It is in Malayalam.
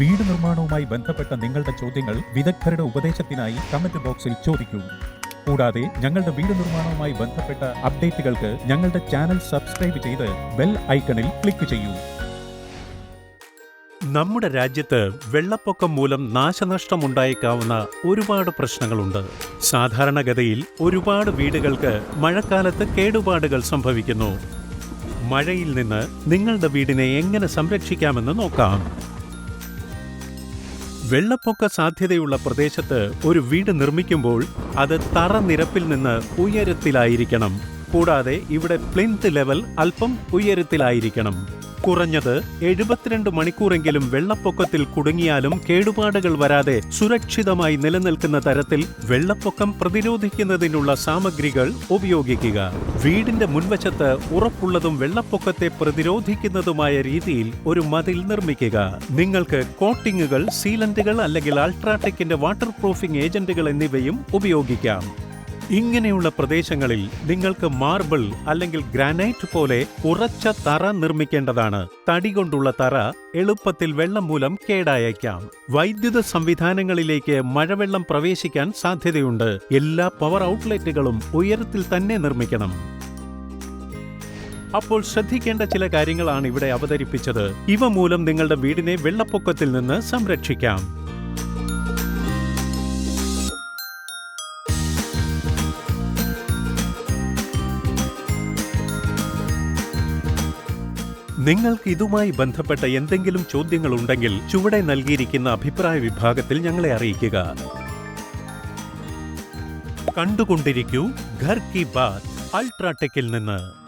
വീട് നിർമ്മാണവുമായി ബന്ധപ്പെട്ട നിങ്ങളുടെ ചോദ്യങ്ങൾ വിദഗ്ധരുടെ ഉപദേശത്തിനായി കമന്റ് ബോക്സിൽ ചോദിക്കൂ. കൂടാതെ ഞങ്ങളുടെ വീട് നിർമ്മാണവുമായി ബന്ധപ്പെട്ട അപ്ഡേറ്റുകൾക്ക് ഞങ്ങളുടെ ചാനൽ സബ്സ്ക്രൈബ് ചെയ്ത് ബെൽ ഐക്കണിൽ ക്ലിക്ക് ചെയ്യൂ. നമ്മുടെ രാജ്യത്ത് വെള്ളപ്പൊക്കം മൂലം നാശനഷ്ടമുണ്ടായേക്കാവുന്ന ഒരുപാട് പ്രശ്നങ്ങളുണ്ട്. സാധാരണഗതിയിൽ ഒരുപാട് വീടുകൾക്ക് മഴക്കാലത്ത് കേടുപാടുകൾ സംഭവിക്കുന്നു. മഴയിൽ നിന്ന് നിങ്ങളുടെ വീടിനെ എങ്ങനെ സംരക്ഷിക്കാമെന്ന് നോക്കാം. വെള്ളപ്പൊക്ക സാധ്യതയുള്ള പ്രദേശത്ത് ഒരു വീട് നിർമ്മിക്കുമ്പോൾ അത് തറ നിരപ്പിൽ നിന്ന് ഉയരത്തിലായിരിക്കണം. കൂടാതെ ഇവിടെ പ്ലിൻത്ത് ലെവൽ അല്പം ഉയരത്തിലായിരിക്കണം. കുറഞ്ഞത് എഴുപത്തിരണ്ട് മണിക്കൂറെങ്കിലും വെള്ളപ്പൊക്കത്തിൽ കുടുങ്ങിയാലും കേടുപാടുകൾ വരാതെ സുരക്ഷിതമായി നിലനിൽക്കുന്ന തരത്തിൽ വെള്ളപ്പൊക്കം പ്രതിരോധിക്കുന്നതിനുള്ള സാമഗ്രികൾ ഉപയോഗിക്കുക. വീടിന്റെ മുൻവശത്ത് ഉറപ്പുള്ളതും വെള്ളപ്പൊക്കത്തെ പ്രതിരോധിക്കുന്നതുമായ രീതിയിൽ ഒരു മതിൽ നിർമ്മിക്കുക. നിങ്ങൾക്ക് കോട്ടിങ്ങുകൾ സീലന്റുകൾ അല്ലെങ്കിൽ അൾട്രാടെക്കിന്റെ വാട്ടർ പ്രൂഫിംഗ് ഏജന്റുകൾ എന്നിവയും ഉപയോഗിക്കാം. ഇങ്ങനെയുള്ള പ്രദേശങ്ങളിൽ നിങ്ങൾക്ക് മാർബിൾ അല്ലെങ്കിൽ ഗ്രാനൈറ്റ് പോലെ ഉറച്ച തറ നിർമ്മിക്കേണ്ടതാണ്. തടി കൊണ്ടുള്ള തറ എളുപ്പത്തിൽ വെള്ളം മൂലം കേടായേക്കാം. വൈദ്യുത സംവിധാനങ്ങളിലേക്ക് മഴവെള്ളം പ്രവേശിക്കാൻ സാധ്യതയുണ്ട്. എല്ലാ പവർ ഔട്ട്ലെറ്റുകളും ഉയരത്തിൽ തന്നെ നിർമ്മിക്കണം. അപ്പോൾ ശ്രദ്ധിക്കേണ്ട ചില കാര്യങ്ങളാണ് ഇവിടെ അവതരിപ്പിച്ചത്. ഇവ മൂലം നിങ്ങളുടെ വീടിനെ വെള്ളപ്പൊക്കത്തിൽ നിന്ന് സംരക്ഷിക്കാം. നിങ്ങൾക്ക് ഇതുമായി ബന്ധപ്പെട്ട എന്തെങ്കിലും ചോദ്യങ്ങൾ ഉണ്ടെങ്കിൽ ചുവടെ നൽകിയിരിക്കുന്ന അഭിപ്രായ വിഭാഗത്തിൽ ഞങ്ങളെ അറിയിക്കുക. കണ്ടുകൊണ്ടിരിക്കൂ ഘർ കി ബാത് അൾട്രാടെക്കിൽ നിന്ന്.